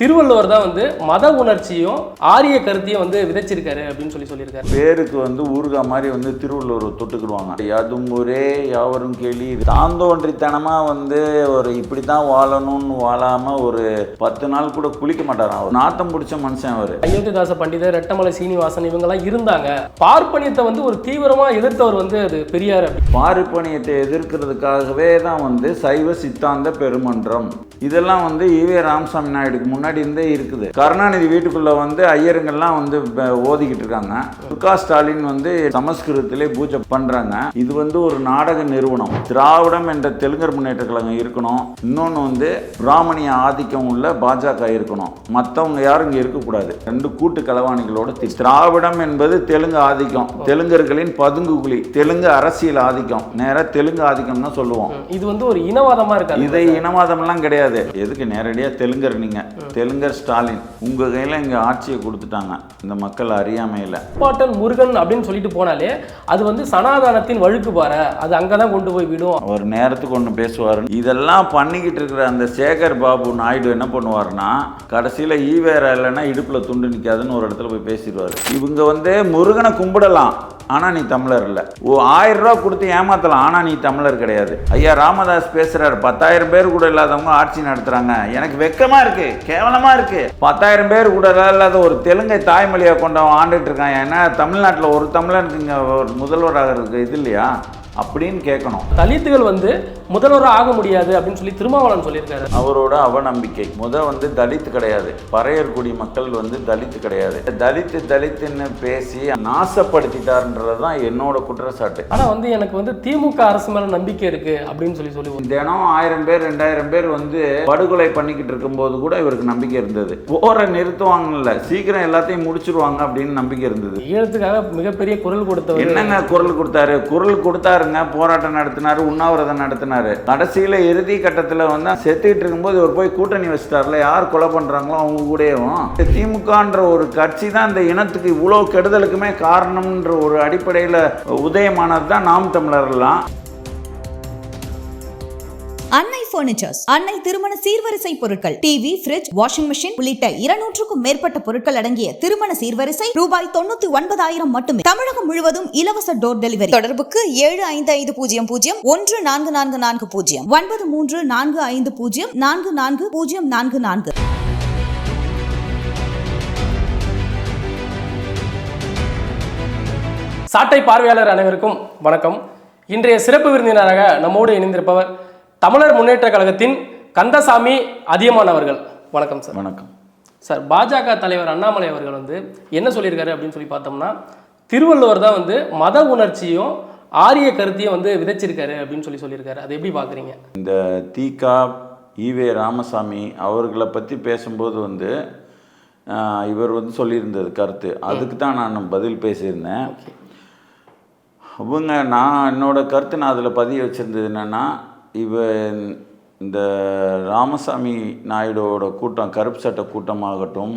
திருவள்ளுவர் தான் வந்து மத உணர்ச்சியும் ஆரிய கருத்தையும் வந்து விதைச்சிருக்காரு அப்படின்னு சொல்லி சொல்லியிருக்காரு. பேருக்கு வந்து ஊறுகாய் மாதிரி வந்து திருவள்ளுவர் தொட்டுக்கிடுவாங்க. யாதும் ஒரே யாவரும் கேள்வி தாந்தோன்றித்தனமாக வந்து ஒரு இப்படி தான் வாழணும்னு வாழாமல் ஒரு பத்து நாள் கூட குளிக்க மாட்டாராம் அவர். நாத்தம் பிடிச்ச மனுஷன் அவர். அயோத்திதாச பண்டிதர் ரெட்டமலை சீனிவாசன் இவங்கெல்லாம் இருந்தாங்க. பார்ப்பனியத்தை வந்து ஒரு தீவிரமா எதிர்த்தவர் வந்து அது பெரியார் பார்ப்பனியத்தை எதிர்க்கிறதுக்காகவே தான் வந்து சைவ சித்தாந்த பெருமன்றம். இதெல்லாம் வந்து ஈவே ராமசாமி நாயுடுக்கு முன்னாடி இருந்தே இருக்குது. கருணாநிதி வீட்டுக்குள்ள வந்து ஐயருங்கெல்லாம் வந்து ஓதிக்கிட்டு இருக்காங்க. துர்கா ஸ்டாலின் வந்து சமஸ்கிருதத்திலே பூஜை பண்றாங்க. இது வந்து ஒரு நாடக நிறுவனம். திராவிடம் என்ற தெலுங்கர் முன்னேற்ற கழகம் இருக்கணும். இன்னொன்று வந்து பிராமணிய ஆதிக்கம் உள்ள பாஜக இருக்கணும். மற்றவங்க யாரும் இங்கே இருக்கக்கூடாது. ரெண்டு கூட்டு களவாணிகளோட தி- திராவிடம் என்பது தெலுங்கு ஆதிக்கம். தெலுங்கர்களின் பதுங்குகுழி தெலுங்கு அரசியல் ஆதிக்கம். நேரா தெலுங்கு ஆதிக்கம் தான் சொல்லுவோம். இது வந்து ஒரு இனவாதமா இருக்காது. இதை இனவாதம்லாம் கிடையாது. எதுக்கு நேரடியா தெலுங்கர் நீங்க? தெலுங்கர் ஸ்டாலின் உங்க கையில இங்க ஆட்சியை கொடுத்துட்டாங்க. இந்த மக்கள் அறியாமையில. பாட்டன் முருகன் அப்படின்னு சொல்லிட்டு போனாலே அது வந்து சனாதனத்தின் வழுக்கு பாற. அது அங்கதான் கொண்டு போய் விடும். அவர் நேரத்துக்கு ஒன்று பேசுவார். இதெல்லாம் பண்ணிக்கிட்டு இருக்கிற அந்த சேகர் பாபு நாயுடு என்ன பண்ணுவாருன்னா கடைசியில் ஈவேரா இல்லைன்னா இடுப்பில் துண்டு நிற்காதுன்னு ஒரு இடத்துல போய் பேசிடுவார். இவங்க வந்து முருகனை கும்பிடலாம். ஆனால் நீ தமிழர் இல்லை. ஓ ஆயிரம் ரூபா கொடுத்து ஏமாத்தலாம். ஆனால் நீ தமிழர் கிடையாது. ஐயா ராமதாஸ் பேசுறாரு. பத்தாயிரம் பேர் கூட இல்லாதவங்க ஆட்சி நடத்துறாங்க. எனக்கு வெக்கமா இருக்கு. கேவலமா இருக்கு. பத்தாயிரம் பேர் கூட இல்லாத ஒரு தெலுங்கை தாய்மொழியை கொண்டவன் ஆண்டுட்டு இருக்கான். ஏன்னா தமிழ்நாட்டில் ஒரு தமிழனுக்கு இங்கே ஒரு முதல்வராக இருக்கு இது இல்லையா? அப்படின்னு கேட்கணும். தலித்துகள் வந்து முதல்வராக ஆக முடியாது அப்படின்னு சொல்லி திருமாவளவன் சொல்லியிருக்காரு. அவரோட அவநம்பிக்கை. முத வந்து தலித் கிடையாது. பறையர்குடி மக்கள் வந்து தலித் கிடையாது. தலித்து தலித்துன்னு பேசி நாசப்படுத்திட்டார்ன்றது தான் என்னோட குற்றச்சாட்டு. ஆனா வந்து எனக்கு வந்து திமுக அரசு மேல நம்பிக்கை இருக்கு அப்படின்னு சொல்லி சொல்லி தினம் ஆயிரம் பேர் ரெண்டாயிரம் பேர் வந்து படுகொலை பண்ணிக்கிட்டு இருக்கும்போது கூட இவருக்கு நம்பிக்கை இருந்தது. போரை நிறுத்துவாங்கல்ல. சீக்கிரம் எல்லாத்தையும் முடிச்சிருவாங்க அப்படின்னு நம்பிக்கை இருந்தது. ஈழத்துக்காக மிகப்பெரிய குரல் கொடுத்தவர் என்னங்க குரல் கொடுத்தாரு? குரல் கொடுத்தாருங்க போராட்டம் நடத்தினாரு உண்ணாவிரதம் நடத்தினாரு. கடைசியில் இறுதி கட்டத்தில் வந்து செத்துக்கிட்டு இருக்கும்போது இவர் போய் கூட்டணி வச்சிட்டார்ல யார் கொலை பண்றாங்களோ அவங்க கூடயும். திமுகன்ற ஒரு கட்சி தான் இந்த இனத்துக்கு இவ்வளோ கெடுதலுக்குமே காரணம்ன்ற ஒரு அடிப்படையில் உதயமானது தான் நாம் தமிழர்லாம் அன்னை பர்னிச்சர்ஸ் அன்னை திருமண சீர்வரிசை பொருட்கள் டிவி பிரிட்ஜ் வாஷிங் மிஷின் உள்ளிட்ட இருநூற்றுக்கும் மேற்பட்ட பொருட்கள் அடங்கிய திருமண சீர்வரிசை ரூபாய் தொண்ணூத்தி ஒன்பதாயிரம் மட்டுமே. தமிழகம் முழுவதும் இலவச டோர் டெலிவரி தொடர்புக்கு ஏழு ஐந்து ஐந்து பூஜ்ஜியம் பூஜ்ஜியம் ஒன்று நான்கு நான்கு நான்கு பூஜ்ஜியம் ஒன்பது மூன்று நான்கு ஐந்து பூஜ்ஜியம் நான்கு நான்கு பூஜ்ஜியம் நான்கு நான்கு. சாட்டை பார்வையாளர் அனைவருக்கும் வணக்கம். இன்றைய சிறப்பு விருந்தினராக நம்மோடு இணைந்திருப்பவர் தமிழர் முன்னேற்ற கழகத்தின் கந்தசாமி அதியமான் அவர்கள் வணக்கம் சார். வணக்கம். சார் பாஜக தலைவர் அண்ணாமலை அவர்கள் வந்து என்ன சொல்லியிருக்காரு அப்படின்னு சொல்லி பார்த்தோம்னா திருவள்ளுவர் தான் வந்து மத உணர்ச்சியும் ஆரிய கருத்தையும் வந்து விதைச்சிருக்காரு அப்படின்னு சொல்லி சொல்லியிருக்காரு. அதை எப்படி பார்க்குறீங்க? இந்த தீகா ஈவே ராமசாமி அவர்களை பற்றி பேசும்போது வந்து இவர் வந்து சொல்லியிருந்தது கருத்து. அதுக்கு தான் நான் பதில் பேசியிருந்தேன். அவங்க நான் என்னோட கருத்து நான் அதில் பதிய வச்சுருந்தது என்னென்னா இவ இந்த ராமசாமி நாயுடுவோட கூட்டம் கருப்பு சட்ட கூட்டமாகட்டும்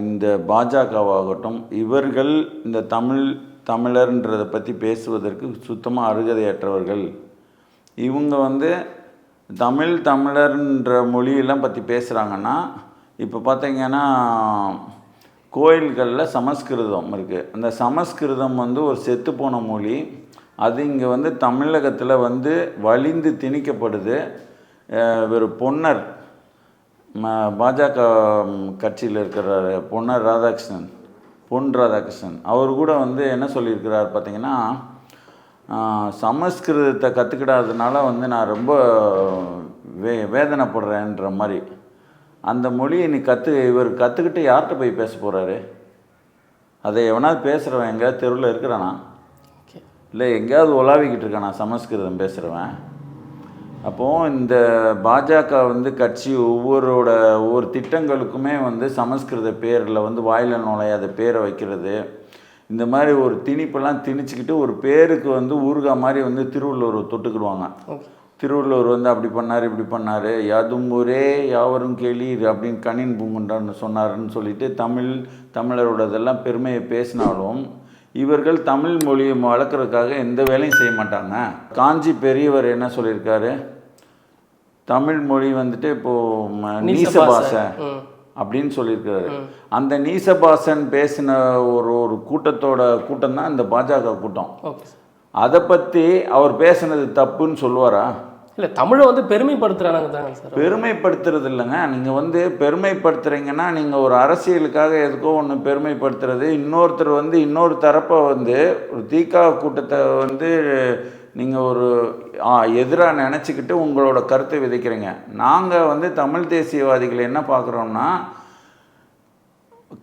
இந்த பாஜகவாகட்டும் இவர்கள் இந்த தமிழ் தமிழர்ன்றதை பற்றி பேசுவதற்கு சுத்தமாக அருகதையற்றவர்கள். இவங்க வந்து தமிழ் தமிழர்ன்ற மொழியெல்லாம் பற்றி பேசுகிறாங்கன்னா இப்போ பார்த்தீங்கன்னா கோயில்களில் சமஸ்கிருதம் இருக்குது அந்த சமஸ்கிருதம் வந்து ஒரு செத்துப்போன மொழி. அது இங்கே வந்து தமிழகத்தில் வந்து வலிந்து திணிக்கப்படுது. ஒரு பொன்னர் ம- பாஜக கட்சியில் இருக்கிற பொன்னர் ராதாகிருஷ்ணன் பொன் ராதாகிருஷ்ணன். அவர் கூட வந்து என்ன சொல்லியிருக்கிறார் பார்த்தீங்கன்னா சமஸ்கிருதத்தை கற்றுக்கிடாததுனால வந்து நான் ரொம்ப வே வேதனைப்படுறேன்ற மாதிரி. அந்த மொழியை நீ கற்று இவர் கற்றுக்கிட்டு யார்கிட்ட போய் பேச போகிறாரு அதை எவனாவது பேசுகிறவன் எங்கேயாவது தெருவில் இருக்கிறானா? இல்லை எங்கேயாவது உலாவிக்கிட்டு இருக்கானா சமஸ்கிருதம் பேசுகிறவன் அப்போது இந்த பாஜக வந்து கட்சி ஒவ்வொருவோட ஒவ்வொரு திட்டங்களுக்குமே வந்து சமஸ்கிருத பேரில் வந்து வாயில நுழையாத பேரை வைக்கிறது. இந்த மாதிரி ஒரு திணிப்பெல்லாம் திணிச்சுக்கிட்டு ஒரு பேருக்கு வந்து ஊறுகாய் மாதிரி வந்து திருவள்ளுவர் தொட்டுக்கிடுவாங்க. திருவள்ளுவர் வந்து அப்படி பண்ணார் இப்படி பண்ணார். யாதும் ஊரே யாவரும் கேளீர் அப்படின்னு கணின் பூங்குன்றான்னு சொன்னாருன்னு சொல்லிட்டு தமிழ் தமிழரோடதெல்லாம் பெருமையை பேசினாலும் இவர்கள் தமிழ் மொழியை வளர்க்குறதுக்காக எந்த வேலையும் செய்ய மாட்டாங்க. காஞ்சி பெரியவர் என்ன சொல்லியிருக்காரு? தமிழ் மொழி வந்துட்டு இப்போ ம- நீச ம். அப்படின்னு சொல்லியிருக்காரு. அந்த நீசபாசன் பேசின ஒரு ஒரு கூட்டத்தோட கூட்டம் தான் இந்த பாஜக கூட்டம். அதை பற்றி அவர் பேசுனது தப்புன்னு சொல்லுவாரா? இல்லை தமிழை வந்து பெருமைப்படுத்துறாங்க தாங்க சார். பெருமைப்படுத்துறது இல்லைங்க. நீங்கள் வந்து பெருமைப்படுத்துறீங்கன்னா நீங்கள் ஒரு அரசியலுக்காக எதுக்கோ ஒன்று பெருமைப்படுத்துறது இன்னொருத்தர் வந்து இன்னொரு தரப்பை வந்து ஒரு தீகா கூட்டத்தை வந்து நீங்கள் ஒரு எதிராக நினச்சிக்கிட்டு உங்களோட கருத்தை விதைக்கிறீங்க. நாங்கள் வந்து தமிழ் தேசியவாதிகள் என்ன பார்க்குறோம்னா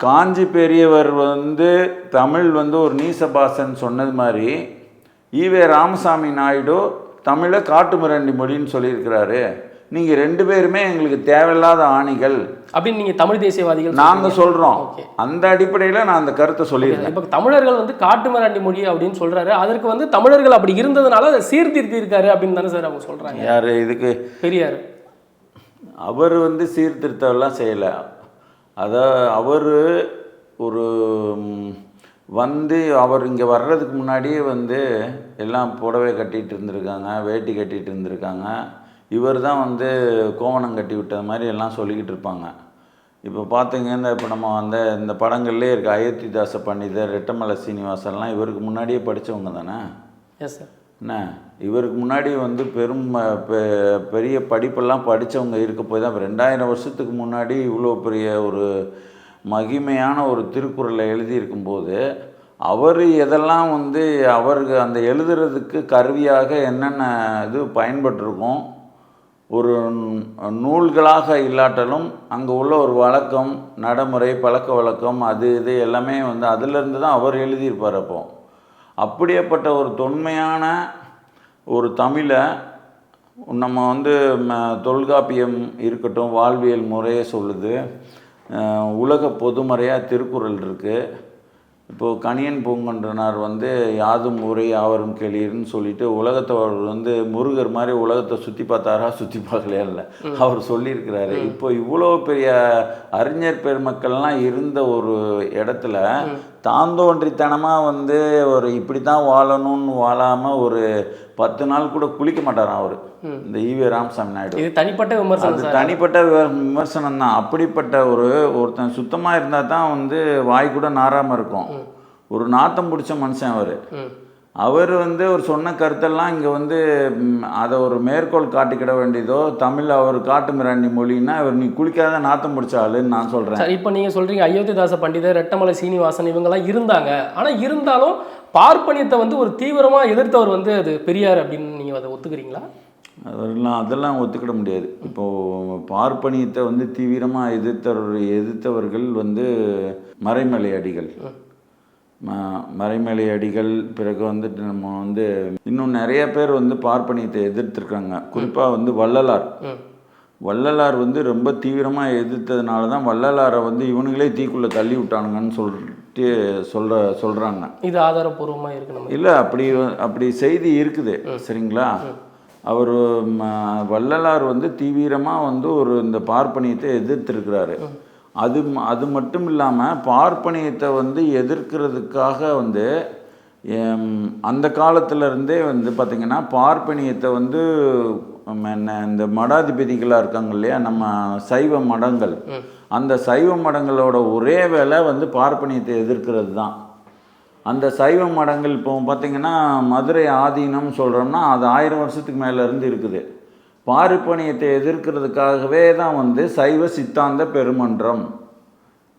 காஞ்சி பெரியவர் வந்து தமிழ் வந்து ஒரு நீசபாசன் சொன்னது மாதிரி ஈவே ராமசாமி நாயுடு தமிழை காட்டு மிராண்டி மொழின்னு சொல்லியிருக்கிறாரு. நீங்கள் ரெண்டு பேருமே எங்களுக்கு தேவையில்லாத ஆணிகள். அப்படின்னு நீங்கள் தமிழ் தேசியவாதிகள் நாங்கள் சொல்கிறோம். அந்த அடிப்படையில் நான் அந்த கருத்தை சொல்லியிருக்கேன் இப்போ தமிழர்கள் வந்து காட்டு மிராண்டி மொழி அப்படின்னு சொல்றாரு. அதற்கு வந்து தமிழர்கள் அப்படி இருந்ததுனால அதை சீர்திருத்தி இருக்காரு அப்படின்னு தானே சார் அவங்க சொல்றாங்க. யார் இதுக்கு? பெரியார். அவர் வந்து சீர்திருத்தம்லாம் செய்யலை. அதை அவர் ஒரு வந்து அவர் இங்கே வர்றதுக்கு முன்னாடியே வந்து எல்லாம் புடவை கட்டிட்டு இருந்திருக்காங்க வேட்டி கட்டிட்டு இருந்திருக்காங்க. இவர் தான் வந்து கோவணம் கட்டி விட்டது மாதிரி எல்லாம் சொல்லிக்கிட்டு இருப்பாங்க. இப்போ பார்த்தீங்கன்னா இப்போ நம்ம அந்த இந்த படங்கள்லே இருக்க அயோத்திதாச பண்டிதர் ரெட்டமலை சீனிவாசன்லாம் இவருக்கு முன்னாடியே படித்தவங்க தானே? எஸ் சார் என்ன? இவருக்கு முன்னாடி வந்து பெரும் பெரிய படிப்பெல்லாம் படித்தவங்க இருக்க போய் தான் ரெண்டாயிரம் வருஷத்துக்கு முன்னாடி இவ்வளோ பெரிய ஒரு மகிமையான ஒரு திருக்குறளை எழுதியிருக்கும்போது அவர் எதெல்லாம் வந்து அவருக்கு அந்த எழுதுறதுக்கு கருவியாக என்னென்ன இது பயன்பட்டிருக்கும் ஒரு நூல்களாக இல்லாட்டலும் அங்கே உள்ள ஒரு வழக்கம் நடைமுறை பழக்க வழக்கம் அது இது எல்லாமே வந்து அதிலிருந்து தான் அவர் எழுதியிருப்பார் அப்போ. அப்படியேப்பட்ட ஒரு தொன்மையான ஒரு தமிழை நம்ம வந்து ம- தொல்காப்பியம் இருக்கட்டும் வாழ்வியல் முறையை சொல்லுது. உலக பொதுமறையாக திருக்குறள் இருக்குது இப்போது கணியன் பூங்கன்றனார் வந்து யாதும் ஊரே யாவரும் கேளீர்னு சொல்லிட்டு உலகத்தை அவர் வந்து முருகர் மாதிரி உலகத்தை சுற்றி பார்த்தாரா சுற்றி பார்க்கலையா இல்லை? அவர் சொல்லியிருக்கிறாரு. இப்போ இவ்வளோ பெரிய அறிஞர் பெருமக்கள்லாம் இருந்த ஒரு இடத்துல தாந்தோன்றித்தனமாக வந்து ஒரு இப்படி தான் வாழணும்னு வாழாமல் ஒரு பத்து நாள் கூட குளிக்க மாட்டாராம் அவர். இந்த ஈவே ராமசாமி நாயுடு. இது தனிப்பட்ட விமர்சனம் தனிப்பட்ட விம- விமர்சனம் தான். அப்படிப்பட்ட ஒரு ஒருத்தன் சுத்தமாக இருந்தால் தான் வந்து வாய் கூட நாறாமல் இருக்கும். ஒரு நாத்தம் பிடிச்ச மனுஷன் அவர். அவர் வந்து ஒரு சொன்ன கருத்தெல்லாம் இங்கே வந்து அதை ஒரு மேற்கோள் காட்டிக்கிட வேண்டியதோ தமிழ் அவர் காட்டு மிராண்டி மொழின்னா இவர் நீ குளிக்காத நாத்தம் பிடிச்ச ஆளுன்னு நான் சொல்கிறேன் சார் இப்போ நீங்கள் சொல்கிறீங்க அயோத்திதாச பண்டிதர் ரெட்டமலை சீனிவாசன் இவங்கெல்லாம் இருந்தாங்க. ஆனால் இருந்தாலும் பார்ப்பனியத்தை வந்து ஒரு தீவிரமாக எதிர்த்தவர் வந்து அது பெரியார் அப்படின்னு நீங்கள் அதை ஒத்துக்கிறீங்களா? அதெல்லாம் அதெல்லாம் ஒத்துக்கிட முடியாது. இப்போது பார்ப்பனியத்தை வந்து தீவிரமாக எதிர்த்தவர் எதிர்த்தவர்கள் வந்து மறைமலை அடிகள். மறைமலை அடிகள் பிறகு வந்துட்டு நம்ம வந்து இன்னும் நிறைய பேர் வந்து பார்ப்பனியத்தை எதிர்த்திருக்காங்க குறிப்பாக வந்து வள்ளலார். வள்ளலார் வந்து ரொம்ப தீவிரமாக எதிர்த்ததுனால தான் வள்ளலாரை வந்து இவனுங்களே தீக்குள்ளே தள்ளி விட்டானுங்கன்னு சொல்லிட்டு சொல்கிற சொல்கிறாங்க இது ஆதாரப்பூர்வமாக இருக்கு நம்ம இல்லை அப்படி அப்படி செய்தி இருக்குது. சரிங்களா? அவர் வள்ளலார் வந்து தீவிரமாக வந்து ஒரு இந்த பார்ப்பனியத்தை எதிர்த்திருக்கிறாரு. அது அது மட்டும் இல்லாமல் பார்ப்பனியத்தை வந்து எதிர்க்கிறதுக்காக வந்து அந்த காலத்துல இருந்தே வந்து பார்த்திங்கன்னா பார்ப்பனியத்தை வந்து ம், என்ன இந்த மடாதிபதிகளாக இருக்காங்க இல்லையா நம்ம சைவ மடங்கள். அந்த சைவ மடங்களோட ஒரே வேலை வந்து பார்ப்பனியத்தை எதிர்க்கிறது தான். அந்த சைவ மடங்கள் இப்போ பார்த்தீங்கன்னா மதுரை ஆதீனம் சொல்கிறோம்னா அது ஆயிரம் வருஷத்துக்கு மேல இருந்து இருக்குது. பார்ப்பனியத்தை எதிர்க்கிறதுக்காகவே தான் வந்து சைவ சித்தாந்த பெருமன்றம்.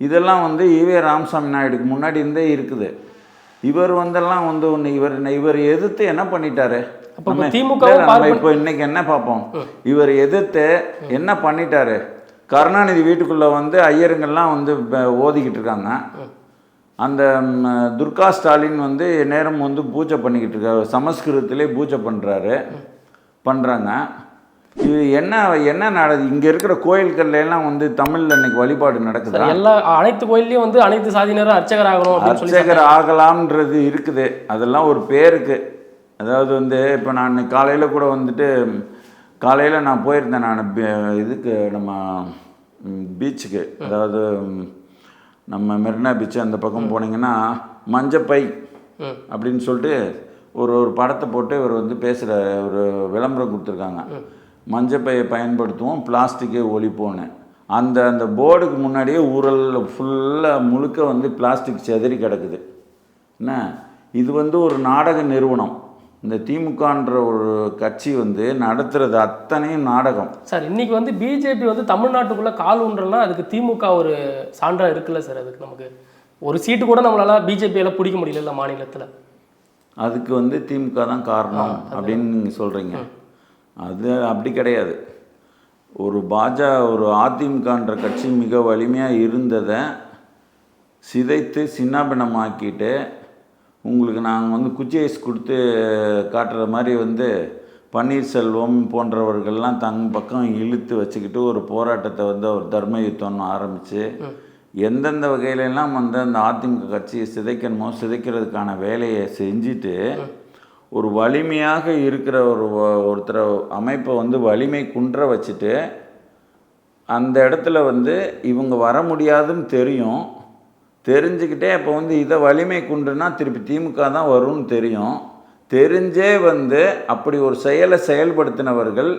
இதெல்லாம் வந்து ஈவே ராமசாமி நாயுடுக்கு முன்னாடி இருந்தே இருக்குது. இவர் வந்தெல்லாம் வந்து ஒன்று இவர் இவர் எதிர்த்து என்ன பண்ணிட்டாரு? அப்போ திமுக இப்போ இன்னைக்கு என்ன பார்ப்போம்? இவர் எதிர்த்து என்ன பண்ணிட்டாரு? கருணாநிதி வீட்டுக்குள்ள வந்து ஐயருங்கெல்லாம் வந்து ஓதிக்கிட்டு இருக்காங்க. அந்த துர்கா ஸ்டாலின் வந்து நேரம் வந்து பூஜை பண்ணிக்கிட்டு இருக்காரு. சமஸ்கிருதத்திலே பூஜை பண்ணுறாரு பண்ணுறாங்க இது என்ன என்ன நடக்குது? இங்கே இருக்கிற கோயில்கள்ல எல்லாம் வந்து தமிழில் இன்னைக்கு வழிபாடு நடக்குதா? எல்லா அனைத்து கோயில்லையும் வந்து அனைத்து சாதியினரும் அர்ச்சகர் ஆகணும் அர்ச்சகர் ஆகலாம்ன்றது இருக்குது. அதெல்லாம் ஒரு பேருக்கு. அதாவது வந்து இப்போ நான் காலையில் கூட வந்துட்டு காலையில் நான் போயிருந்தேன் நான் இதுக்கு நம்ம பீச்சுக்கு. அதாவது நம்ம மெரினா பீச் அந்த பக்கம் போனீங்கன்னா மஞ்சப்பை அப்படின்னு சொல்லிட்டு ஒரு ஒரு படத்தை போட்டு இவர் வந்து பேசுகிற ஒரு விளம்பரம் கொடுத்துருக்காங்க. மஞ்சப்பையை பயன்படுத்துவோம் பிளாஸ்டிக்கை ஒழிப்போன்னு. அந்த அந்த போர்டுக்கு முன்னாடியே ஊரல் ஃபுல்லாக முழுக்க வந்து பிளாஸ்டிக் செதறி கிடக்குது. என்ன? இது வந்து ஒரு நாடக நிறுவனம். இந்த திமுகன்ற ஒரு கட்சி வந்து நடத்துறது அத்தனையும் நாடகம். சார் இன்னைக்கு வந்து பிஜேபி வந்து தமிழ்நாட்டுக்குள்ள கால் ஊன்றனா அதுக்கு திமுக ஒரு சான்றா இருக்குல்ல சார் அதுக்கு நமக்கு? ஒரு சீட்டு கூட நம்மளால பிஜேபியால பிடிக்க முடியல மாநிலத்துல. அதுக்கு வந்து திமுக தான் காரணம் அப்படின்னு நீங்கள் சொல்கிறீங்க அது அப்படி கிடையாது. ஒரு பாஜ ஒரு அதிமுகன்ற கட்சி மிக வலிமையாக இருந்ததை சிதைத்து சின்னாபின்னமாக்கிட்டு உங்களுக்கு நாங்கள் வந்து குச்சி ஐஸ் கொடுத்து காட்டுற மாதிரி வந்து பன்னீர்செல்வம் போன்றவர்கள்லாம் தங் பக்கம் இழுத்து வச்சுக்கிட்டு ஒரு போராட்டத்தை வந்து அவர் தர்ம யுத்தம்னு ஆரம்பித்து எந்தெந்த வகையிலெல்லாம் வந்து அந்த அதிமுக கட்சியை சிதைக்கணுமோ சிதைக்கிறதுக்கான வேலையை செஞ்சுட்டு ஒரு வலிமையாக இருக்கிற ஒரு ஒருத்தரை அமைப்பை வந்து வலிமை குன்ற வச்சுட்டு அந்த இடத்துல வந்து இவங்க வர முடியாதுன்னு தெரியும். தெரிஞ்சுக்கிட்டே அப்போ வந்து இதை வலிமை குன்றுனா திருப்பி திமுக தான் வரும்னு தெரியும். தெரிஞ்சே வந்து அப்படி ஒரு செயலை செயல்படுத்தினவர்கள்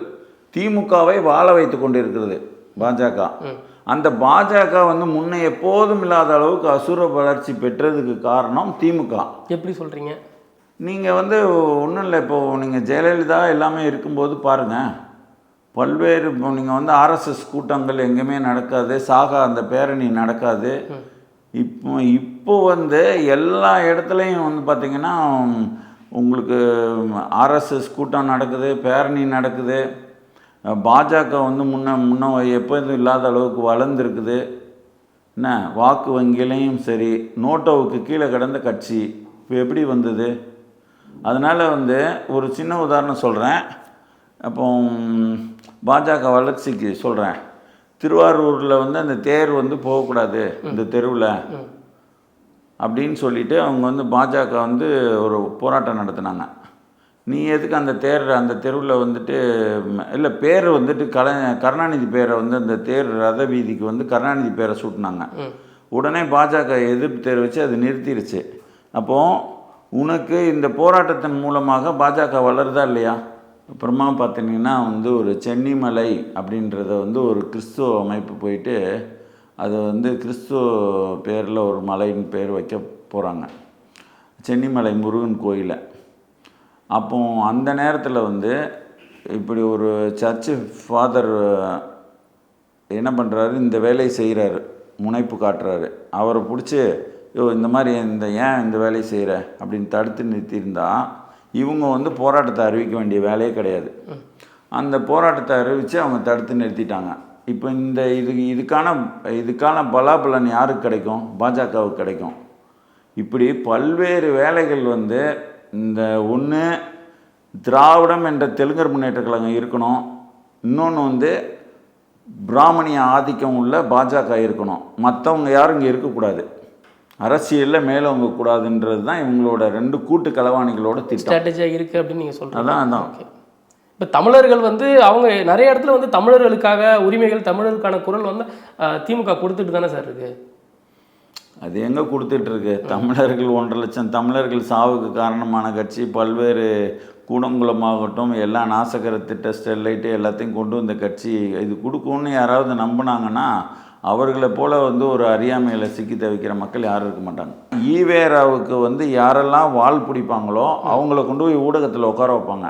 திமுகவை வாழ வைத்து கொண்டிருக்கிறது பாஜக. அந்த பாஜக வந்து முன்ன எப்போதும் இல்லாத அளவுக்கு அசுர வளர்ச்சி பெற்றதுக்கு காரணம் திமுக. எப்படி சொல்றீங்க? நீங்கள் வந்து ஒன்றும் இல்லை இப்போ நீங்கள் ஜெயலலிதா எல்லாமே இருக்கும்போது பாருங்கள் பல்வேறு இப்போ நீங்கள் வந்து ஆர்எஸ்எஸ் கூட்டங்கள் எங்கேயுமே நடக்காது சாகா அந்த பேரணி நடக்காது. இப்போ இப்போ வந்து எல்லா இடத்துலையும் வந்து பார்த்திங்கன்னா உங்களுக்கு ஆர்எஸ்எஸ் கூட்டம் நடக்குது பேரணி நடக்குது. பாஜக வந்து முன்ன முன்ன எப்போதும் இல்லாத அளவுக்கு வளர்ந்துருக்குது. என்ன? வாக்கு வங்கியிலையும் சரி நோட்டோவுக்கு கீழே கிடந்த கட்சி. இப்போ எப்படி வந்தது? அதனால் வந்து ஒரு சின்ன உதாரணம் சொல்கிறேன் அப்போ பாஜக வளர்ச்சிக்கு சொல்கிறேன் திருவாரூரில் வந்து அந்த தேர் வந்து போகக்கூடாது இந்த தெருவில். அப்படின்னு சொல்லிட்டு அவங்க வந்து பாஜக வந்து ஒரு போராட்டம் நடத்தினாங்க. நீ எதுக்கு அந்த தேர் அந்த தெருவில் வந்துட்டு இல்லை பேர் வந்துட்டு கல கருணாநிதி பேரை வந்து அந்த தேர் ரத வீதிக்கு வந்து கருணாநிதி பேரை சூட்டினாங்க. உடனே பாஜக எதிர்ப்பு தெரிவித்து அது நிறுத்திடுச்சு அப்போது உனக்கு இந்த போராட்டத்தின் மூலமாக பாஜக வளருதா இல்லையா? அப்புறமா பார்த்தீங்கன்னா வந்து ஒரு சென்னிமலை அப்படின்றத வந்து ஒரு கிறிஸ்துவ அமைப்பு போயிட்டு அது வந்து கிறிஸ்துவ பேரில் ஒரு மலைன்னு பேர் வைக்க போகிறாங்க சென்னிமலை முருகன் கோயிலை. அப்போ அந்த நேரத்தில் வந்து இப்படி ஒரு சர்ச்சு ஃபாதர் என்ன பண்ணுறாரு இந்த வேலையை செய்கிறாரு முனைப்பு காட்டுறாரு. அவரை பிடிச்சி ஐயோ இந்த மாதிரி இந்த ஏன் இந்த வேலையை செய்கிற அப்படின்னு தடுத்து நிறுத்தியிருந்தா இவங்க வந்து போராட்டத்தை அறிவிக்க வேண்டிய வேலையே கிடையாது. அந்த போராட்டத்தை அறிவித்து அவங்க தடுத்து நிறுத்திட்டாங்க. இப்போ இந்த இது இதுக்கான இதுக்கான பலாபலன் யாருக்கு கிடைக்கும்? பாஜகவுக்கு கிடைக்கும். இப்படி பல்வேறு வேலைகள் வந்து இந்த ஒன்று திராவிடம் என்ற தெலுங்கர் முன்னேற்ற கழகம் இருக்கணும். இன்னொன்று வந்து பிராமணிய ஆதிக்கம் உள்ள பாஜக இருக்கணும். மற்றவங்க யாரும் இங்கே இருக்கக்கூடாது. அரசியலில் மேலவங்க கூடாதுன்றது தான் இவங்களோட ரெண்டு கூட்டு களவாணிகளோட திட்டம். ஸ்ட்ராட்டஜியாக இருக்கு அப்படின்னு நீங்க சொல்றீங்க. அதான் அதான். இப்போ தமிழர்கள் வந்து அவங்க நிறைய இடத்துல வந்து தமிழர்களுக்காக உரிமைகள் தமிழர்களுக்கான குரல் வந்து திமுக கொடுத்துட்டு தானே சார் இருக்கு? அது எங்கே கொடுத்துட்ருக்கு தமிழர்கள் ஒன்றரை லட்சம் தமிழர்கள் சாவுக்கு காரணமான கட்சி பல்வேறு கூடங்குளமாகட்டும் எல்லாம் நாசகர திட்ட ஸ்டெர்லைட்டு எல்லாத்தையும் கொண்டு வந்த கட்சி இது கொடுக்கும்னு யாராவது நம்பினாங்கன்னா அவர்களை போல வந்து ஒரு அறியாமையில் சிக்கி தவிக்கிற மக்கள் யாரும் இருக்க மாட்டாங்க. ஈவேராவுக்கு வந்து யாரெல்லாம் வால் பிடிப்பாங்களோ அவங்கள கொண்டு போய் ஊடகத்தில் உட்கார வைப்பாங்க.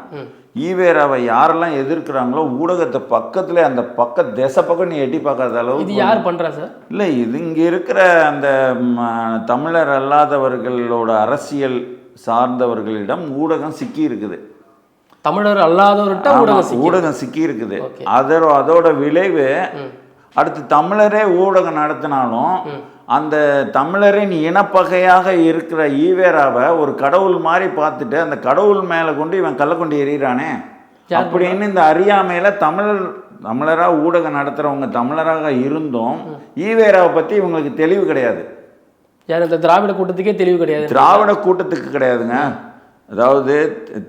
ஈவேராவை யாரெல்லாம் எதிர்க்கிறாங்களோ ஊடகத்தை பக்கத்துல அந்த பக்க தேச பக்கம் நீ எட்டி பார்க்காத இது அளவுக்கு யார் பண்றா சார்? இல்லை இது இங்கே இருக்கிற அந்த தமிழர் அல்லாதவர்களோட அரசியல் சார்ந்தவர்களிடம் ஊடகம் சிக்கி இருக்குது. தமிழர் அல்லாதவர்கிட்ட ஊடகம் சிக்கி- ஊடகம் சிக்கி இருக்குது. அதோட விளைவு அடுத்து தமிழரே ஊடகம் நடத்தினாலும் அந்த தமிழரின் இனப்பகையாக இருக்கிற ஈவேராவை ஒரு கடவுள் மாதிரி பார்த்துட்டு அந்த கடவுள் மேலே கொண்டு இவன் கள்ளக்கொண்டு எறிகிறானே? யார் அப்படின்னு இந்த அறியாமையில தமிழர் தமிழராக ஊடகம் நடத்துகிறவங்க தமிழராக இருந்தும் ஈவேராவை பற்றி இவங்களுக்கு தெளிவு கிடையாது. யார் இந்த திராவிட கூட்டத்துக்கே தெளிவு கிடையாது. திராவிட கூட்டத்துக்கு கிடையாதுங்க. அதாவது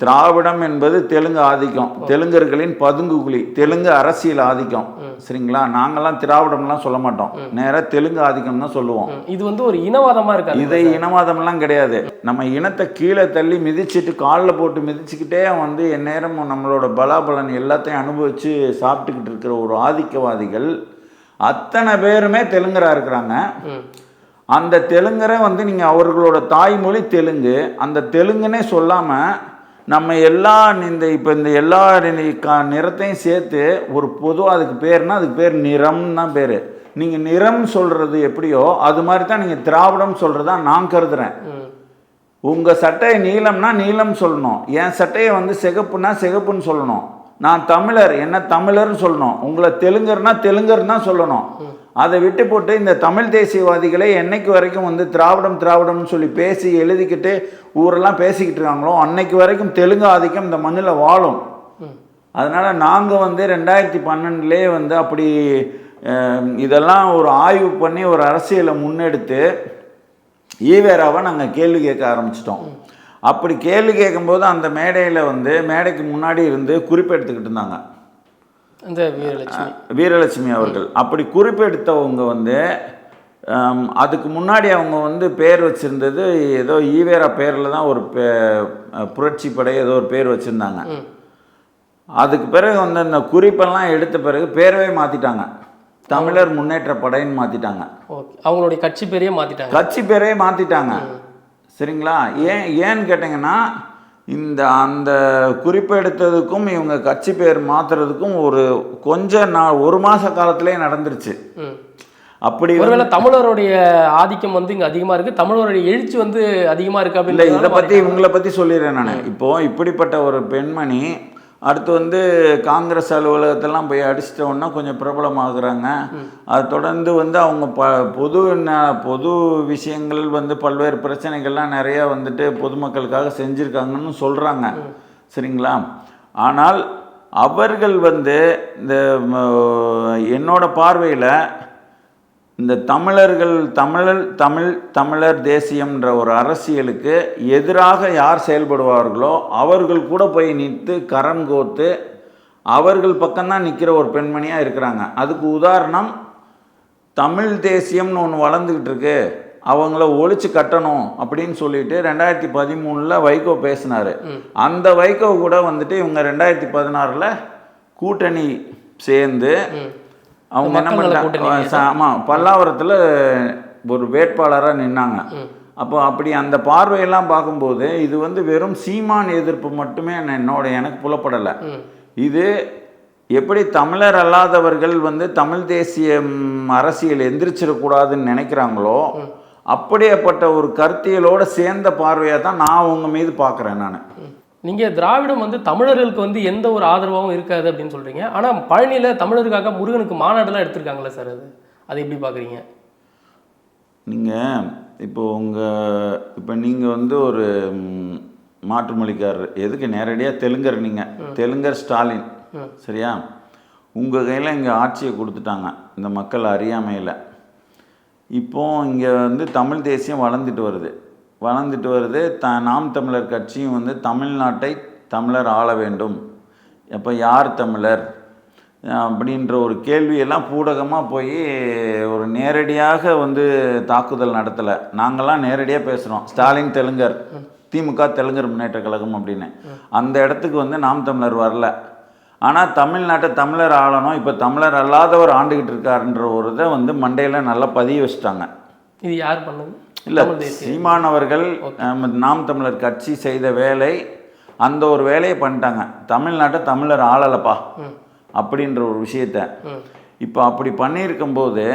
திராவிடம் என்பது தெலுங்கு ஆதிக்கம். தெலுங்கர்களின் பதுங்குகுழி தெலுங்கு அரசியல் ஆதிக்கம். சரிங்களா? நாங்கெல்லாம் திராவிடம்லாம் சொல்ல மாட்டோம். நேரா தெலுங்கு ஆதிக்கம் தான் சொல்லுவோம். இது வந்து ஒரு இனவாதமா இருக்காது. இதை இனவாதம்லாம் கிடையாது. நம்ம இனத்தை கீழே தள்ளி மிதிச்சிட்டு காலில் போட்டு மிதிச்சுக்கிட்டே வந்து எந்நேரமும் நம்மளோட பலாபலன் எல்லாத்தையும் அனுபவித்து சாப்பிட்டுக்கிட்டு இருக்கிற ஒரு ஆதிக்கவாதிகள் அத்தனை பேருமே தெலுங்கரா இருக்கிறாங்க. அந்த தெலுங்கரை வந்து நீங்கள் அவர்களோட தாய்மொழி தெலுங்கு. அந்த தெலுங்குனே சொல்லாமல் நம்ம எல்லா இந்த இப்போ இந்த எல்லா நிறத்தையும் சேர்த்து ஒரு பொதுவாக அதுக்கு பேர்னா அதுக்கு பேர் நிறம் தான் பேர். நீங்கள் நிறம் சொல்கிறது எப்படியோ அது மாதிரி தான் நீங்கள் திராவிடம் சொல்கிறதா நான் கருதுறேன். ம். உங்கள் சட்டை நீளம்னா நீளம் சொல்லணும். என் சட்டையை வந்து சிகப்புனா சிகப்புன்னு சொல்லணும். நான் தமிழர் என்ன தமிழர்னு சொல்லணும். உங்களை தெலுங்கர்னா தெலுங்கர் தான் சொல்லணும். அதை விட்டு போட்டு இந்த தமிழ் தேசியவாதிகளை என்னைக்கு வரைக்கும் வந்து திராவிடம் திராவிடம்னு சொல்லி பேசி எழுதிக்கிட்டு ஊரெல்லாம் பேசிக்கிட்டு இருக்காங்களோ அன்னைக்கு வரைக்கும் தெலுங்கு ஆதிக்கம் இந்த மண்ணில் வாழும். அதனால் நாங்கள் வந்து ரெண்டாயிரத்தி பன்னெண்டுலேயே வந்து அப்படி இதெல்லாம் ஒரு ஆய்வு பண்ணி ஒரு அரசியலை முன்னெடுத்து ஈவேராவை நாங்கள் கேள்வி கேட்க ஆரம்பிச்சிட்டோம். அப்படி கேள்வி கேட்கும்போது அந்த மேடையில் வந்து மேடைக்கு முன்னாடி இருந்து குறிப்பெடுத்துக்கிட்டு இருந்தாங்க. அந்த வீரலட்சுமி. வீரலட்சுமி அவர்கள். அப்படி குறிப்பெடுத்தவங்க வந்து அதுக்கு முன்னாடி அவங்க வந்து பேர் வச்சிருந்தது ஏதோ ஈவேரா பேரில் தான் ஒரு பே புரட்சி படை ஏதோ ஒரு பேர் வச்சுருந்தாங்க. அதுக்கு பிறகு வந்து இந்த குறிப்பெல்லாம் எடுத்த பிறகு பேரவே மாற்றிட்டாங்க தமிழர் முன்னேற்ற படைன்னு மாற்றிட்டாங்க அவங்களுடைய கட்சி பேரையே மாத்திட்டாங்க. கட்சி பேரே மாற்றிட்டாங்க சரிங்களா? ஏன் ஏன்னு கேட்டிங்கன்னா இந்த அந்த குறிப்பெடுத்ததுக்கும் இவங்க கட்சி பேர் மாற்றுறதுக்கும் ஒரு கொஞ்ச நாள் ஒரு மாத காலத்திலே நடந்துருச்சு. அப்படி ஒருவேளை தமிழருடைய ஆதிக்கம் வந்து இங்க அதிகமா இருக்கு தமிழருடைய எழுச்சி வந்து அதிகமா இருக்கு இல்லை இதை அப்படின்னு பற்றி இவங்களை பற்றி சொல்லிடுறேன் நான். இப்போ இப்படிப்பட்ட ஒரு பெண்மணி அடுத்து வந்து காங்கிரஸ் அலுவலகத்தெல்லாம் போய் அடிச்சிட்ட உடனே கொஞ்சம் பிரபலமாகுறாங்க. அது தொடர்ந்து வந்து அவங்க ப பொது ந- பொது விஷயங்கள் வந்து பல்வேறு பிரச்சனைகள்லாம் நிறையா வந்துட்டு பொதுமக்களுக்காக செஞ்சுருக்காங்கன்னு சொல்கிறாங்க சரிங்களா? ஆனால் அவர்கள் வந்து இந்த என்னோட பார்வையில் இந்த தமிழர்கள் தமிழர் தமிழ் தமிழர் தேசியம்ன்ற ஒரு அரசியலுக்கு எதிராக யார் செயல்படுவார்களோ அவர்கள் கூட போய் நிற்று கரம் கோத்து அவர்கள் பக்கம்தான் நிற்கிற ஒரு பெண்மணியாக இருக்கிறாங்க. அதுக்கு உதாரணம் தமிழ் தேசியம்னு ஒன்று வளர்ந்துக்கிட்டு இருக்கு. அவங்கள ஒழிச்சு கட்டணும் அப்படின்னு சொல்லிட்டு ரெண்டாயிரத்தி பதிமூணில் வைகோ பேசினார். அந்த வைகோ கூட வந்துட்டு இவங்க ரெண்டாயிரத்தி பதினாறில் கூட்டணி சேர்ந்து. அவங்க என்ன பண்ணிட்டாங்க ஆமாம் பல்லாவரத்தில் ஒரு வேட்பாளராக நின்னாங்க. அப்போ அப்படி அந்த பார்வையெல்லாம் பார்க்கும்போது இது வந்து வெறும் சீமான் எதிர்ப்பு மட்டுமே என்ன- என்னோட எனக்கு புலப்படலை. இது எப்படி தமிழர் அல்லாதவர்கள் வந்து தமிழ் தேசிய அரசியல் எந்திரிச்சிடக்கூடாதுன்னு நினைக்கிறாங்களோ அப்படியேப்பட்ட ஒரு கருத்தியலோட சேர்ந்த பார்வையாக தான் நான் உங்க மீது பார்க்குறேன் நான். நீங்க திராவிடம் வந்து தமிழர்களுக்கு வந்து எந்த ஒரு ஆதரவாகவும் இருக்காது அப்படின்னு சொல்றீங்க. ஆனா பழனியில தமிழருக்காக முருகனுக்கு மாநாடுலாம் எடுத்திருக்காங்களே சார் அது? அதை எப்படி பாக்குறீங்க? நீங்கள் இப்போ உங்கள் இப்போ நீங்கள் வந்து ஒரு ம், மாற்று மொழிக்காரர் எதுக்கு நேரடியாக தெலுங்கர் நீங்கள் தெலுங்கர் ஸ்டாலின். சரியா? உங்கள் கையில் இங்கே ஆட்சியை கொடுத்துட்டாங்க இந்த மக்கள் அறியாமையில். இப்போ இங்கே வந்து தமிழ் தேசியம் வளர்ந்துட்டு வருது. வளர்ந்துட்டு வருது. த நாம் தமிழர் கட்சியும் வந்து தமிழ்நாட்டை தமிழர் ஆள வேண்டும். அப்போ யார் தமிழர்? அப்படின்ற ஒரு கேள்வியெல்லாம் பூடகமாக போய் ஒரு நேரடியாக வந்து தாக்குதல் நடத்தலை. நாங்கள்லாம் நேரடியாக பேசுகிறோம் ஸ்டாலின் தெலுங்கர் திமுக தெலுங்கர் முன்னேற்ற கழகம் அப்படின்னு. அந்த இடத்துக்கு வந்து நாம் தமிழர் வரல. ஆனால் தமிழ்நாட்டை தமிழர் ஆளணும். இப்போ தமிழர் அல்லாதவர் ஆண்டுகிட்டு இருக்காருன்ற ஒரு இதை வந்து மண்டையில் நல்லா பதிய வச்சுட்டாங்க. இது யார் பண்ணது? இல்லை சீமானவர்கள் நம்ம நாம் தமிழர் கட்சி செய்த வேலை அந்த ஒரு வேலையை பண்ணிட்டாங்க. தமிழ்நாட்டை தமிழர் ஆளலப்பா. அப்படின்ற ஒரு விஷயத்த. இப்போ அப்படி பண்ணியிருக்கும்போது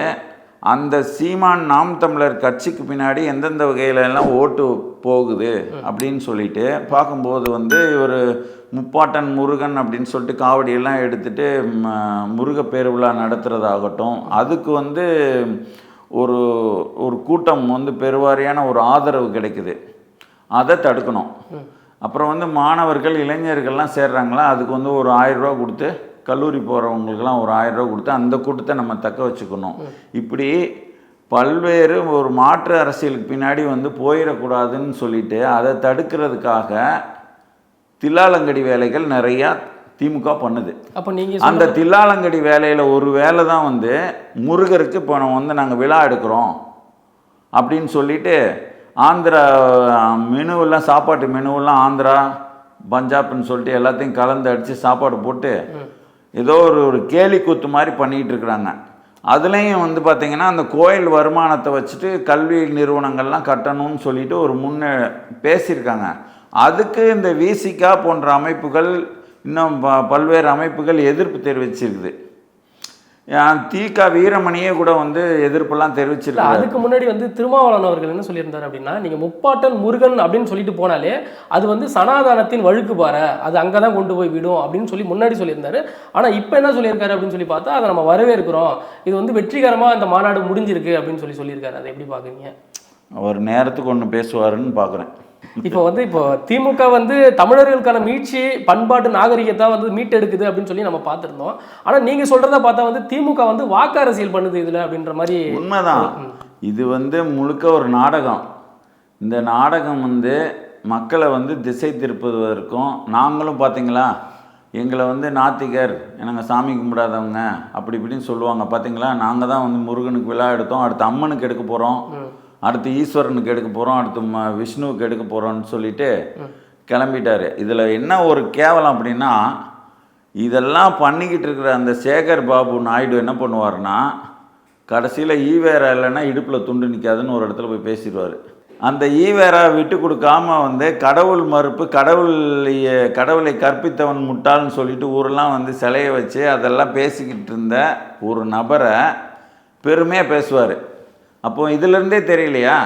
அந்த சீமான் நாம் தமிழர் கட்சிக்கு பின்னாடி எந்தெந்த வகையில எல்லாம் ஓட்டு போகுது அப்படின்னு சொல்லிட்டு பார்க்கும்போது வந்து ஒரு முப்பாட்டன் முருகன் அப்படின்னு சொல்லிட்டு காவடியெல்லாம் எடுத்துட்டு முருக பேருவிழா நடத்துகிறதாகட்டும் அதுக்கு வந்து ஒரு ஒரு கூட்டம் வந்து பெருவாரியான ஒரு ஆதரவு கிடைக்குது. அதை தடுக்கணும். அப்புறம் வந்து மாணவர்கள் இளைஞர்கள்லாம் சேர்றாங்களா அதுக்கு வந்து ஒரு ஆயிரம் கொடுத்து கல்லூரி போகிறவங்களுக்கெல்லாம் ஒரு ஆயிரம் கொடுத்து அந்த கூட்டத்தை நம்ம தக்க வச்சுக்கணும். இப்படி பல்வேறு ஒரு மாற்று அரசியலுக்கு பின்னாடி வந்து போயிடக்கூடாதுன்னு சொல்லிட்டு அதை தடுக்கிறதுக்காக தில்லாலங்கடி வேலைகள் நிறையா திமுக பண்ணுது. அப்போ நீங்க அந்த தில்லாலங்கடி வேலையில் ஒரு வேலை தான் வந்து முருகருக்கு இப்போ நம்ம வந்து நாங்கள் விழா எடுக்கிறோம் அப்படின்னு சொல்லிட்டு ஆந்திரா மெனுவெல்லாம் சாப்பாட்டு மெனுவெல்லாம் ஆந்திரா பஞ்சாப்னு சொல்லிட்டு எல்லாத்தையும் கலந்து அடித்து சாப்பாடு போட்டு ஏதோ ஒரு ஒரு கேலி கூத்து மாதிரி பண்ணிக்கிட்டு இருக்கிறாங்க. அதுலேயும் வந்து பார்த்திங்கன்னா அந்த கோயில் வருமானத்தை வச்சுட்டு கல்வி நிறுவனங்கள்லாம் கட்டணும்னு சொல்லிட்டு ஒரு முன்னே பேசியிருக்காங்க. அதுக்கு இந்த விசிகா போன்ற அமைப்புகள் இன்னும் ப பல்வேறு அமைப்புகள் எதிர்ப்பு தெரிவிச்சிருக்குது. தீகா வீரமணியே கூட வந்து எதிர்ப்பெல்லாம் தெரிவிச்சிருக்காரு அதுக்கு முன்னாடி வந்து திருமாவளவன் அவர்கள் என்ன சொல்லியிருந்தாரு அப்படின்னா நீங்க முப்பாட்டன் முருகன் அப்படின்னு சொல்லிட்டு போனாலே அது வந்து சனாதனத்தின் வழுக்கு பாறை. அது அங்கதான் கொண்டு போய் விடும் அப்படின்னு சொல்லி முன்னாடி சொல்லியிருந்தாரு. ஆனா இப்போ என்ன சொல்லியிருக்காரு அப்படின்னு சொல்லி பார்த்தா அதை நம்ம வரவேற்கிறோம். இது வந்து வெற்றிகரமா இந்த மாநாடு முடிஞ்சிருக்கு அப்படின்னு சொல்லி சொல்லியிருக்காரு. அதை எப்படி பாக்குறீங்க அவர் நேரத்துக்கு ஒன்று பேசுவாருன்னு பார்க்குறேன். இப்போ வந்து இப்போ திமுக வந்து தமிழர்களுக்கான மீட்சி பண்பாட்டு நாகரிகத்தை வந்து மீட்டெடுக்குது அப்படின்னு சொல்லி நம்ம பார்த்துருந்தோம். ஆனா நீங்க சொல்றத பார்த்தா வந்து திமுக வந்து வாக்கு அரசியல் பண்ணுது இதுல அப்படின்ற மாதிரி உண்மைதான். இது வந்து முழுக்க ஒரு நாடகம். இந்த நாடகம் வந்து மக்களை வந்து திசை திருப்புவதற்கும் நாங்களும் பார்த்தீங்களா எங்களை வந்து நாத்திகர் நாங்கள் சாமி கும்பிடாதவங்க அப்படி இப்படின்னு சொல்லுவாங்க. பார்த்தீங்களா நாங்கள் தான் வந்து முருகனுக்கு விழா எடுத்தோம் அடுத்து அம்மனுக்கு எடுக்க போகிறோம் அடுத்து ஈஸ்வரனுக்கு எடுக்க போகிறோம் அடுத்து ம விஷ்ணுவுக்கு எடுக்க போகிறோம்னு சொல்லிட்டு கிளம்பிட்டாரு. இதில் என்ன ஒரு கேவலம் அப்படின்னா இதெல்லாம் பண்ணிக்கிட்டு இருக்கிற அந்த சேகர் பாபு நாயுடு என்ன பண்ணுவார்னா கடைசியில் ஈவேரா இல்லைன்னா இடுப்பில் துண்டு நிற்காதுன்னு ஒரு இடத்துல போய் பேசிடுவார். அந்த ஈவேரா விட்டு கொடுக்காம வந்து கடவுள் மறுப்பு கடவுள் கடவுளை கற்பித்தவன் முட்டாள்னு சொல்லிட்டு ஊரெல்லாம் வந்து சிலையை வச்சு அதெல்லாம் பேசிக்கிட்டு இருந்த ஒரு நபரை பெருமையாக பேசுவார். அப்போ இதுலேருந்தே தெரியலையா?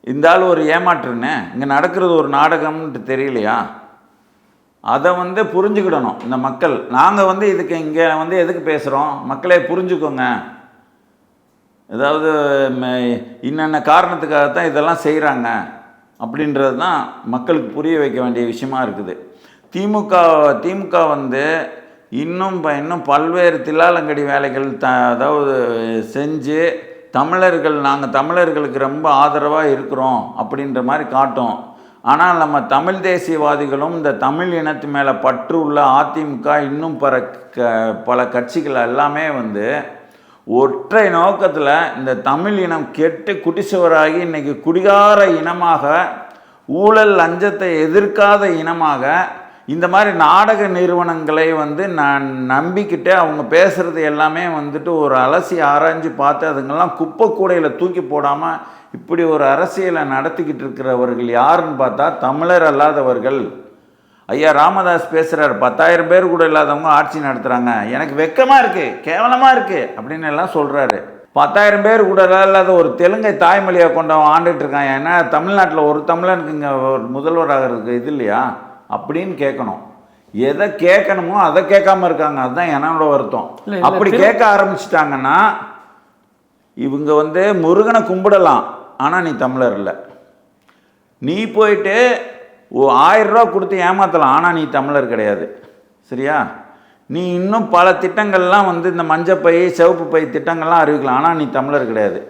இந்த ஆள் ஒரு ஏமாற்றுன்னு இங்கே நடக்கிறது ஒரு நாடகம்ன்ட்டு தெரியலையா? அதை வந்து புரிஞ்சுக்கிடணும் இந்த மக்கள். நாங்கள் வந்து இதுக்கு இங்கே வந்து எதுக்கு பேசுகிறோம் மக்களே புரிஞ்சுக்கோங்க. ஏதாவது ம- இன்னென்ன காரணத்துக்காக தான் இதெல்லாம் செய்கிறாங்க அப்படின்றது தான் மக்களுக்கு புரிய வைக்க வேண்டிய விஷயமா இருக்குது. திமுக திமுக வந்து இன்னும் இன்னும் பல்வேறு தில்லாலங்கடி வேலைகள் த அதாவது செஞ்சு தமிழர்கள் நாங்கள் தமிழர்களுக்கு ரொம்ப ஆதரவாக இருக்கிறோம் அப்படின்ற மாதிரி காட்டும். ஆனால் நம்ம தமிழ் தேசியவாதிகளும் இந்த தமிழ் இனத்து மேலே பற்று உள்ள அதிமுக இன்னும் பல க பல கட்சிகள் எல்லாமே வந்து ஒற்றை நோக்கத்தில் இந்த தமிழ் இனம் கெட்டு குடிசுவராகி இன்றைக்கி குடிகார இனமாக ஊழல் லஞ்சத்தை எதிர்க்காத இனமாக இந்த மாதிரி நாடக நிறுவனங்களை வந்து நான் நம்பிக்கிட்டு அவங்க பேசுகிறது எல்லாமே வந்துட்டு ஒரு அலசி ஆராய்ஞ்சு பார்த்து அதுங்கெல்லாம் குப்பை கூடையில் தூக்கி போடாமல் இப்படி ஒரு அரசியலை நடத்திக்கிட்டு இருக்கிறவர்கள் யாருன்னு பார்த்தா தமிழர் அல்லாதவர்கள். ஐயா ராமதாஸ் பேசுகிறார் பத்தாயிரம் பேர் கூட இல்லாதவங்க ஆட்சி நடத்துகிறாங்க எனக்கு வெக்கமாக இருக்குது கேவலமாக இருக்குது அப்படின்னு எல்லாம் சொல்கிறாரு பத்தாயிரம் பேர் கூட இல்லாத ஒரு தெலுங்கை தாய்மொழியாக கொண்டவன் ஆண்டுகிட்டு இருக்கான். ஏன்னா தமிழ்நாட்டில் ஒரு தமிழனுக்கு இங்கே ஒரு முதல்வர் ஆகிறதுக்கு இது இல்லையா? அப்படின்னு கேட்கணும். எதை கேட்கணுமோ அதை கேட்காம இருக்காங்க. அதுதான் என்னோட வருத்தம். அப்படி கேட்க ஆரம்பிச்சிட்டாங்கன்னா இவங்க வந்து முருகனை கும்பிடலாம். ஆனால் நீ தமிழர் இல்லை. நீ போயிட்டு ஓ ஆயிரம் ரூபா கொடுத்து ஏமாற்றலாம் ஆனால் நீ தமிழர் கிடையாது. சரியா? நீ இன்னும் பல திட்டங்கள்லாம் வந்து இந்த மஞ்சப்பை சிவப்பு பை திட்டங்கள்லாம் அறிவிக்கலாம். ஆனால் நீ தமிழர் கிடையாது.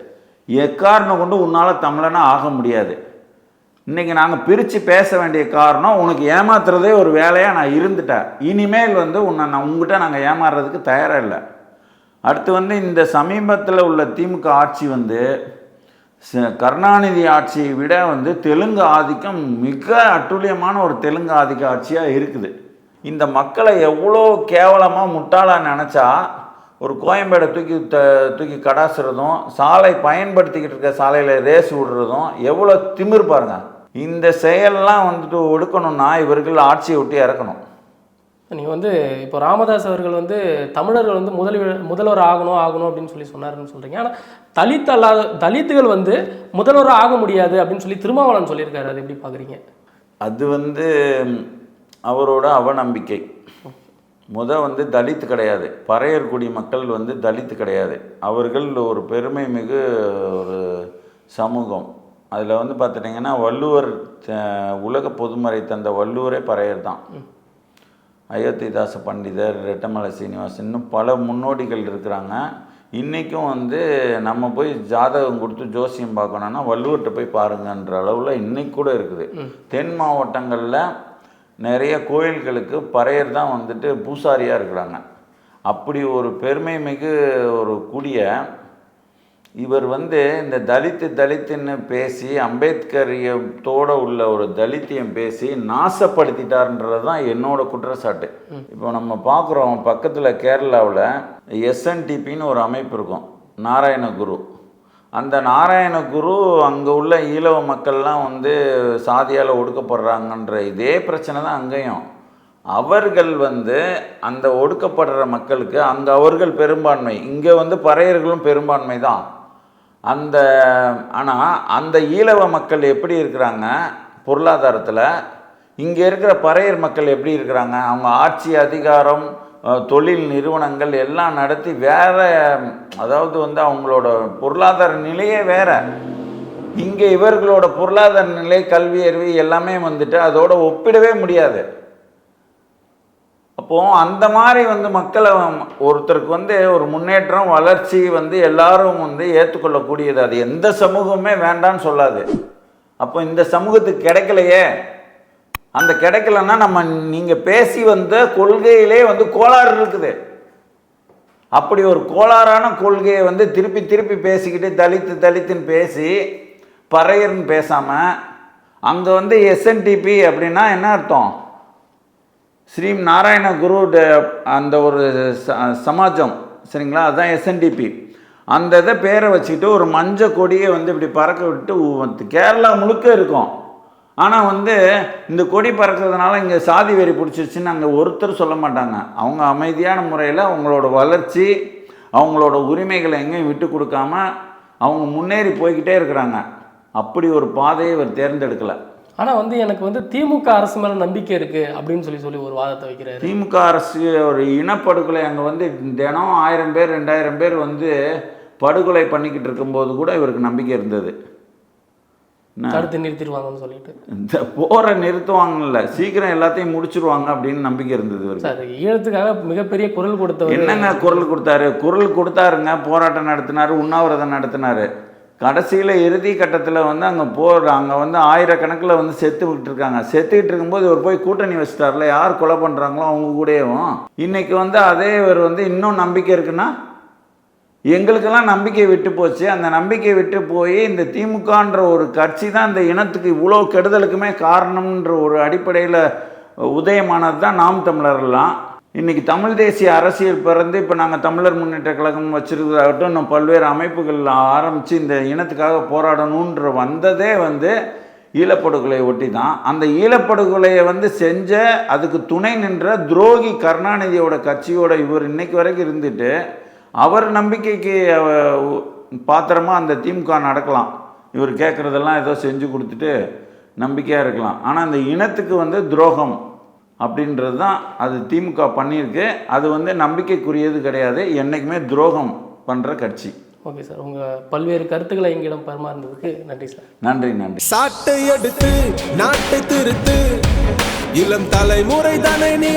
எக்காரணம் கொண்டு உன்னால் தமிழனா ஆக முடியாது. இன்றைக்கி நாங்கள் பிரித்து பேச வேண்டிய காரணம் உனக்கு ஏமாத்துறதே ஒரு வேலையாக நான் இருந்துட்டேன். இனிமேல் வந்து உன்னை நான் உங்ககிட்ட நாங்கள் ஏமாறுறதுக்கு தயாராக இல்லை. அடுத்து வந்து இந்த சமீபத்தில் உள்ள திமுக ஆட்சி வந்து ச- கருணாநிதி ஆட்சியை விட வந்து தெலுங்கு ஆதிக்கம் மிக அட்டுழியமான ஒரு தெலுங்கு ஆதிக்க ஆட்சியாக இருக்குது. இந்த மக்களை எவ்வளோ கேவலமாக முட்டாளாக நினச்சா ஒரு கோயம்பேடை தூக்கி த தூக்கி கடாசுறதும் சாலை பயன்படுத்திக்கிட்டு இருக்க சாலையில் ரேஸ் விடுறதும் எவ்வளோ திமிர் பாருங்க. இந்த செயல்லாம் வந்துட்டு ஒடுக்கணும்னா இவர்கள் ஆட்சியை விட்டு இறக்கணும். நீங்க வந்து இப்போ ராமதாஸ் அவர்கள் வந்து தமிழர்கள் வந்து முதல்வர் முதல்வர் ஆகணும் ஆகணும் அப்படின்னு சொல்லி சொன்னாருன்னு சொல்றீங்க. ஆனா தலித் அல்லாத தலித்துகள் வந்து முதல்வர் ஆக முடியாது அப்படின்னு சொல்லி திருமாவளவன் சொல்லியிருக்காரு. அது எப்படி பாக்குறீங்க? அது வந்து அவரோட அவநம்பிக்கை. முத வந்து தலித் கிடையாது. பறையர் குடி மக்கள் வந்து தலித் கிடையாது. அவர்கள் ஒரு பெருமை மிகு ஒரு சமூகம். அதில் வந்து பார்த்துட்டிங்கன்னா வள்ளுவர் உலக பொதுமறை தந்த வள்ளுவரே பறையர் தான் அயோத்திதாச பண்டிதர் ரெட்டமலை சீனிவாசன் இன்னும் பல முன்னோடிகள் இருக்கிறாங்க. இன்றைக்கும் வந்து நம்ம போய் ஜாதகம் கொடுத்து ஜோசியம் பார்க்கணுன்னா வள்ளுவர்கிட்ட போய் பாருங்கன்ற அளவில் இன்னைக்கு கூட இருக்குது. தென் மாவட்டங்களில் நிறைய கோயில்களுக்கு பறையர் தான் வந்துட்டு பூசாரியாக இருக்கிறாங்க. அப்படி ஒரு பெருமை மிகு ஒரு குடிய இவர் வந்து இந்த தலித்து தலித்துன்னு பேசி அம்பேத்கரியத்தோட உள்ள ஒரு தலித்தியம் பேசி நாசப்படுத்திட்டார்ன்றது தான் என்னோட குற்றச்சாட்டு. இப்போ நம்ம பார்க்குறோம் பக்கத்தில் கேரளாவில் எஸ்என்டிபின்னு ஒரு அமைப்பு இருக்கும் நாராயணகுரு அந்த நாராயணகுரு அங்கே உள்ள ஈழவ மக்கள்லாம் வந்து சாதியால் ஒடுக்கப்படுறாங்கன்ற இதே பிரச்சனை தான் அங்கேயும். அவர்கள் வந்து அந்த ஒடுக்கப்படுற மக்களுக்கு அங்கே அவர்கள் பெரும்பான்மை இங்கே வந்து பறையர்களும் பெரும்பான்மை தான். அந்த ஆனால் அந்த ஈழவ மக்கள் எப்படி இருக்கிறாங்க? பொருளாதாரத்தில் இங்கே இருக்கிற பறையர் மக்கள் எப்படி இருக்கிறாங்க? அவங்க ஆட்சி அதிகாரம் தொழில் நிறுவனங்கள் எல்லாம் நடத்தி வேறு அதாவது வந்து அவங்களோட பொருளாதார நிலையே வேறு. இங்கே இவர்களோட பொருளாதார நிலை கல்வி அறிவு எல்லாமே வந்துட்டு அதோட ஒப்பிடவே முடியாது. அப்போ அந்த மாதிரி வந்து மக்களை ஒருத்தருக்கு வந்து ஒரு முன்னேற்றம் வளர்ச்சி வந்து எல்லாரும் வந்து ஏற்றுக்கொள்ளக்கூடியது. அது எந்த சமூகமே வேண்டான்னு சொல்லாது. அப்போ இந்த சமூகத்துக்கு கிடைக்கலையே. அந்த கிடைக்கலன்னா நம்ம நீங்கள் பேசி வந்த கொள்கையிலே வந்து கோளாறு இருக்குது. அப்படி ஒரு கோளாறான கொள்கையை வந்து திருப்பி திருப்பி பேசிக்கிட்டு தலித்து தலித்துன்னு பேசி பறையர்னு பேசாமல் அங்கே வந்து எஸ்என்டிபி அப்படின்னா என்ன அர்த்தம்? ஸ்ரீ நாராயண குரு ட- அந்த ஒரு ச- சமாஜம் சரிங்களா? அதுதான் எஸ்என்டிபி அந்த இதை பேரை வச்சுக்கிட்டு ஒரு மஞ்ச கொடியை வந்து இப்படி பறக்க விட்டு கேரளா முழுக்க இருக்கும். ஆனால் வந்து இந்த கொடி பறக்கிறதுனால இங்கே சாதி வெறி பிடிச்சிருச்சுன்னு அங்கே ஒருத்தர் சொல்ல மாட்டாங்க. அவங்க அமைதியான முறையில் அவங்களோட வளர்ச்சி அவங்களோட உரிமைகளை எங்கேயும் விட்டு கொடுக்காம அவங்க முன்னேறி போய்கிட்டே இருக்கிறாங்க. அப்படி ஒரு பாதையை இவர் தேர்ந்தெடுக்கலை. ஆனா வந்து எனக்கு வந்து திமுக அரசு மேல நம்பிக்கை இருக்கு அப்படின்னு சொல்லி சொல்லி ஒரு வாதத்தை வைக்கிறாரு. திமுக அரசு ஒரு இனப்படுகொலை அங்கே வந்து தினம் ஆயிரம் பேர் ரெண்டாயிரம் பேர் வந்து படுகொலை பண்ணிக்கிட்டு இருக்கும்போது கூட இவருக்கு நம்பிக்கை இருந்தது? தடுத்து நிறுத்திடுவாங்கன்னு சொல்லிட்டு. இந்த போரை நிறுத்துவாங்கல்ல. சீக்கிரம் எல்லாத்தையும் முடிச்சிருவாங்க அப்படின்னு நம்பிக்கை இருந்தது சார் ஈழத்துக்காக மிகப்பெரிய குரல் கொடுத்தவர் என்னங்க குரல் கொடுத்தாரு? குரல் கொடுத்தாருங்க. போராட்டம் நடத்தினாரு உண்ணாவிரதம் நடத்தினாரு. கடைசியில் இறுதி கட்டத்தில் வந்து அங்கே போடுற அங்கே வந்து ஆயிரக்கணக்கில் வந்து செத்துக்கிட்டு இருக்காங்க செத்துக்கிட்டு இருக்கும்போது இவர் போய் கூட்டணி வச்சிட்டார்ல யார் கொலை பண்ணுறாங்களோ அவங்க கூடயும். இன்றைக்கி வந்து அதே இவர் வந்து இன்னும் நம்பிக்கை இருக்குன்னா எங்களுக்கெல்லாம் நம்பிக்கை விட்டு போச்சு. அந்த நம்பிக்கை விட்டு போய் இந்த திமுகன்ற ஒரு கட்சி தான் இந்த இனத்துக்கு இவ்வளோ கெடுதலுக்குமே காரணம்ன்ற ஒரு அடிப்படையில் உதயமானது தான் நாம் தமிழர்லாம் இன்றைக்கி தமிழ் தேசிய அரசியல் பிறந்து இப்போ நாங்கள் தமிழர் முன்னேற்ற கழகம் வச்சுருக்கிறதாகட்டும் இன்னும் பல்வேறு அமைப்புகள் ஆரம்பித்து இந்த இனத்துக்காக போராடணுன்ற வந்ததே வந்து ஈழப்படுகொலை ஒட்டி தான் அந்த ஈழப்படுகொலையை வந்து செஞ்ச அதுக்கு துணை நின்ற துரோகி கருணாநிதியோட கட்சியோட இவர் இன்னைக்கு வரைக்கும் இருந்துட்டு அவர் நம்பிக்கைக்கு பாத்திரமாக அந்த திமுக நடக்கலாம். இவர் கேட்குறதெல்லாம் ஏதோ செஞ்சு கொடுத்துட்டு நம்பிக்கையாக இருக்கலாம். ஆனால் அந்த இனத்துக்கு வந்து துரோகம். அப்படின்றது தான் அது திமுக பண்ணியிருக்கு. அது வந்து நம்பிக்கைக்குரியது கிடையாது. என்றைக்குமே துரோகம் பண்ணுற கட்சி. Okay sir. உங்க பல்வேறு கருத்துக்களை எங்களிடம் பரிமாறினதுக்கு நன்றி சார். நன்றி நன்றி. சாட்டை எடுத்து நாட்டை திருத்து இளம் தலைமுறை தானே நீ